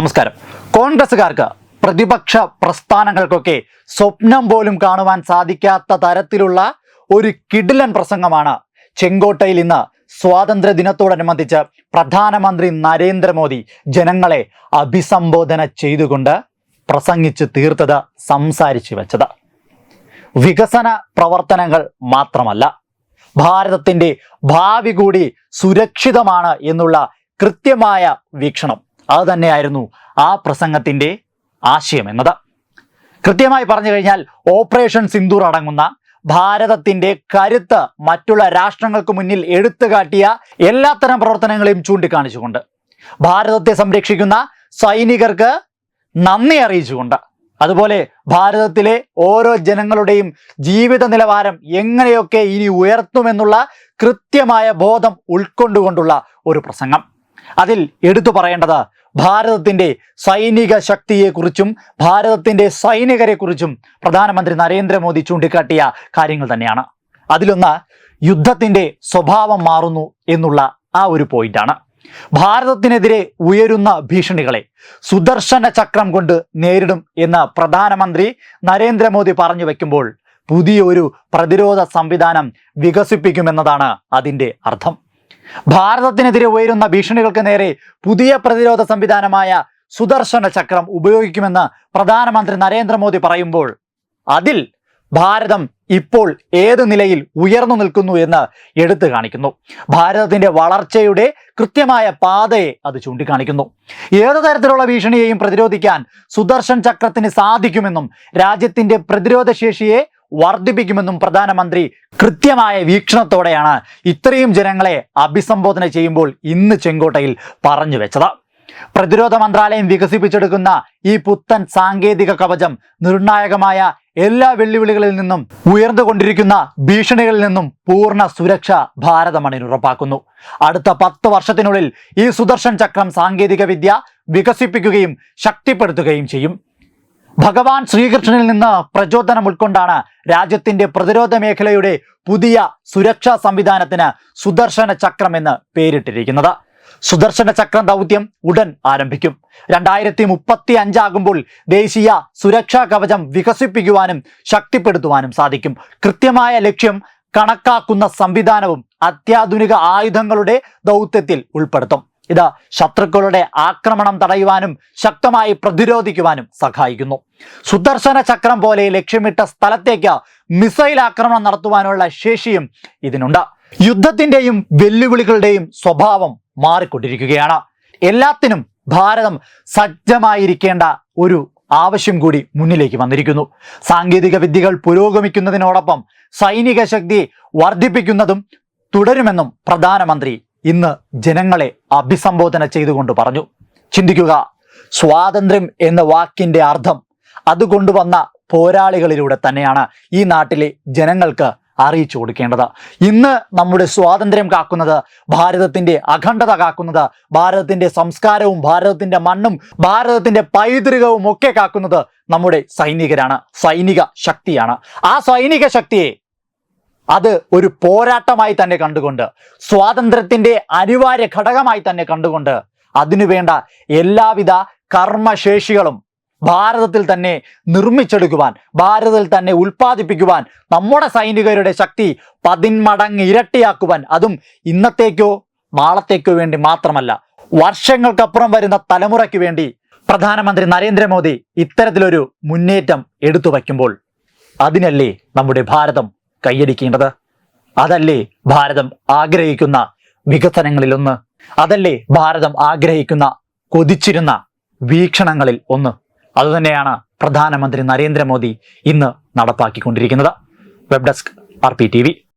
നമസ്കാരം. കോൺഗ്രസുകാർക്ക് പ്രതിപക്ഷ പ്രസ്ഥാനങ്ങൾക്കൊക്കെ സ്വപ്നം പോലും കാണുവാൻ സാധിക്കാത്ത തരത്തിലുള്ള ഒരു കിടിലൻ പ്രസംഗമാണ് ചെങ്കോട്ടയിൽ ഇന്ന് സ്വാതന്ത്ര്യ ദിനത്തോടനുബന്ധിച്ച് പ്രധാനമന്ത്രി നരേന്ദ്രമോദി ജനങ്ങളെ അഭിസംബോധന ചെയ്തുകൊണ്ട് പ്രസംഗിച്ച് തീർത്തത് സംസാരിച്ചു വെച്ചത്. വികസന പ്രവർത്തനങ്ങൾ മാത്രമല്ല ഭാരതത്തിന്റെ ഭാവി കൂടി സുരക്ഷിതമാണ് എന്നുള്ള കൃത്യമായ വീക്ഷണം അത് തന്നെയായിരുന്നു ആ പ്രസംഗത്തിന്റെ ആശയം എന്നത്. കൃത്യമായി പറഞ്ഞു കഴിഞ്ഞാൽ ഓപ്പറേഷൻ സിന്ദൂർ അടങ്ങുന്ന ഭാരതത്തിന്റെ കരുത്ത് മറ്റുള്ള രാഷ്ട്രങ്ങൾക്ക് മുന്നിൽ എടുത്തു കാട്ടിയ എല്ലാത്തരം പ്രവർത്തനങ്ങളെയും ചൂണ്ടിക്കാണിച്ചുകൊണ്ട് ഭാരതത്തെ സംരക്ഷിക്കുന്ന സൈനികർക്ക് നന്ദി അറിയിച്ചുകൊണ്ട് അതുപോലെ ഭാരതത്തിലെ ഓരോ ജനങ്ങളുടെയും ജീവിത നിലവാരം എങ്ങനെയൊക്കെ ഇനി ഉയർത്തുമെന്നുള്ള കൃത്യമായ ബോധം ഉൾക്കൊണ്ടുകൊണ്ടുള്ള ഒരു പ്രസംഗം. അതിൽ എടുത്തു പറയേണ്ടത് ഭാരതത്തിന്റെ സൈനിക ശക്തിയെക്കുറിച്ചും ഭാരതത്തിന്റെ സൈനികരെക്കുറിച്ചും പ്രധാനമന്ത്രി നരേന്ദ്രമോദി ചൂണ്ടിക്കാട്ടിയ കാര്യങ്ങൾ തന്നെയാണ്. അതിലൊന്ന് യുദ്ധത്തിന്റെ സ്വഭാവം മാറുന്നു എന്നുള്ള ആ ഒരു പോയിന്റാണ്. ഭാരതത്തിനെതിരെ ഉയരുന്ന ഭീഷണികളെ സുദർശന ചക്രം കൊണ്ട് നേരിടും എന്ന് പ്രധാനമന്ത്രി നരേന്ദ്രമോദി പറഞ്ഞു വയ്ക്കുമ്പോൾ പുതിയൊരു പ്രതിരോധ സംവിധാനം വികസിപ്പിക്കുമെന്നതാണ് അതിന്റെ അർത്ഥം. ഭാരതത്തിനെതിരെ ഉയരുന്ന ഭീഷണികൾക്ക് നേരെ പുതിയ പ്രതിരോധ സംവിധാനമായ സുദർശന ചക്രം ഉപയോഗിക്കുമെന്ന് പ്രധാനമന്ത്രി നരേന്ദ്രമോദി പറയുമ്പോൾ അതിൽ ഭാരതം ഇപ്പോൾ ഏത് നിലയിൽ ഉയർന്നു നിൽക്കുന്നു എന്ന് എടുത്തു കാണിക്കുന്നു. ഭാരതത്തിന്റെ വളർച്ചയുടെ കൃത്യമായ പാതയെ അത് ചൂണ്ടിക്കാണിക്കുന്നു. ഏത് തരത്തിലുള്ള ഭീഷണിയെയും പ്രതിരോധിക്കാൻ സുദർശൻ ചക്രത്തിന് സാധിക്കുമെന്നും രാജ്യത്തിന്റെ പ്രതിരോധ ശേഷിയെ വർദ്ധിപ്പിക്കുമെന്നും പ്രധാനമന്ത്രി കൃത്യമായ വീക്ഷണത്തോടെയാണ് ഇത്രയും ജനങ്ങളെ അഭിസംബോധന ചെയ്യുമ്പോൾ ഇന്ന് ചെങ്കോട്ടയിൽ പറഞ്ഞു വെച്ചത്. പ്രതിരോധ മന്ത്രാലയം വികസിപ്പിച്ചെടുക്കുന്ന ഈ പുത്തൻ സാങ്കേതിക കവചം നിർണായകമായ എല്ലാ വെല്ലുവിളികളിൽ നിന്നും ഉയർന്നുകൊണ്ടിരിക്കുന്ന ഭീഷണികളിൽ നിന്നും പൂർണ സുരക്ഷ ഭാരതമണിന് ഉറപ്പാക്കുന്നു. അടുത്ത പത്ത് വർഷത്തിനുള്ളിൽ ഈ സുദർശൻ ചക്രം സാങ്കേതിക വിദ്യ വികസിപ്പിക്കുകയും ശക്തിപ്പെടുത്തുകയും ചെയ്യും. ഭഗവാൻ ശ്രീകൃഷ്ണനിൽ നിന്ന് പ്രചോദനം ഉൾക്കൊണ്ടാണ് രാജ്യത്തിന്റെ പ്രതിരോധ മേഖലയുടെ പുതിയ സുരക്ഷാ സംവിധാനത്തിന് സുദർശന ചക്രം എന്ന് പേരിട്ടിരിക്കുന്നത്. സുദർശന ചക്രം ദൗത്യം ഉടൻ ആരംഭിക്കും. രണ്ടായിരത്തി മുപ്പത്തി അഞ്ചാകുമ്പോൾ ദേശീയ സുരക്ഷാ കവചം വികസിപ്പിക്കുവാനും ശക്തിപ്പെടുത്തുവാനും സാധിക്കും. കൃത്യമായ ലക്ഷ്യം കണക്കാക്കുന്ന സംവിധാനവും അത്യാധുനിക ആയുധങ്ങളുടെ ദൗത്യത്തിൽ ഉൾപ്പെടുത്തും. ഇത് ശത്രുക്കളുടെ ആക്രമണം തടയുവാനും ശക്തമായി പ്രതിരോധിക്കുവാനും സഹായിക്കുന്നു. സുദർശന ചക്രം പോലെ ലക്ഷ്യമിട്ട സ്ഥലത്തേക്ക് മിസൈൽ ആക്രമണം നടത്തുവാനുള്ള ശേഷിയും ഇതിനുണ്ട്. യുദ്ധത്തിന്റെയും വെല്ലുവിളികളുടെയും സ്വഭാവം മാറിക്കൊണ്ടിരിക്കുകയാണ്. എല്ലാത്തിനും ഭാരതം സജ്ജമായിരിക്കേണ്ട ഒരു ആവശ്യം കൂടി മുന്നിലേക്ക് വന്നിരിക്കുന്നു. സാങ്കേതിക വിദ്യകൾ പുരോഗമിക്കുന്നതിനോടൊപ്പം സൈനിക ശക്തി വർദ്ധിപ്പിക്കുന്നതും തുടരുമെന്നും പ്രധാനമന്ത്രി ഇന്ന് ജനങ്ങളെ അഭിസംബോധന ചെയ്തുകൊണ്ട് പറഞ്ഞു. ചിന്തിക്കുക സ്വാതന്ത്ര്യം എന്ന വാക്കിന്റെ അർത്ഥം അത് കൊണ്ടുവന്ന പോരാളികളിലൂടെ തന്നെയാണ് ഈ നാട്ടിലെ ജനങ്ങൾക്ക് അറിയിച്ചു കൊടുക്കേണ്ടത്. ഇന്ന് നമ്മുടെ സ്വാതന്ത്ര്യം കാക്കുന്നത് ഭാരതത്തിന്റെ അഖണ്ഡത കാക്കുന്നത് ഭാരതത്തിന്റെ സംസ്കാരവും ഭാരതത്തിന്റെ മണ്ണും ഭാരതത്തിന്റെ പൈതൃകവും ഒക്കെ കാക്കുന്നത് നമ്മുടെ സൈനികരാണ് സൈനിക ശക്തിയാണ്. ആ സൈനിക ശക്തിയെ അത് ഒരു പോരാട്ടമായി തന്നെ കണ്ടുകൊണ്ട് സ്വാതന്ത്ര്യത്തിന്റെ അനിവാര്യ ഘടകമായി തന്നെ കണ്ടുകൊണ്ട് അതിനുവേണ്ട എല്ലാവിധ കർമ്മശേഷികളും ഭാരതത്തിൽ തന്നെ നിർമ്മിച്ചെടുക്കുവാൻ ഭാരതത്തിൽ തന്നെ ഉൽപ്പാദിപ്പിക്കുവാൻ നമ്മുടെ സൈനികരുടെ ശക്തി പതിന്മടങ്ങ് ഇരട്ടിയാക്കുവാൻ അതും ഇന്നത്തേക്കോ നാളത്തേക്കോ വേണ്ടി മാത്രമല്ല. വർഷങ്ങൾക്കപ്പുറം വരുന്ന തലമുറയ്ക്ക് വേണ്ടി പ്രധാനമന്ത്രി നരേന്ദ്രമോദി ഇത്തരത്തിലൊരു മുന്നേറ്റം എടുത്തു വയ്ക്കുമ്പോൾ അതിനല്ലേ നമ്മുടെ ഭാരതം കൈയടിക്കേണ്ടത്? അതല്ലേ ഭാരതം ആഗ്രഹിക്കുന്ന വികസനങ്ങളിലൊന്ന്? അതല്ലേ ഭാരതം ആഗ്രഹിക്കുന്ന കൊതിച്ചിരുന്ന വീക്ഷണങ്ങളിൽ ഒന്ന്? അതുതന്നെയാണ് പ്രധാനമന്ത്രി നരേന്ദ്രമോദി ഇന്ന് നടപ്പാക്കിക്കൊണ്ടിരിക്കുന്നത്. Web desk R P T V.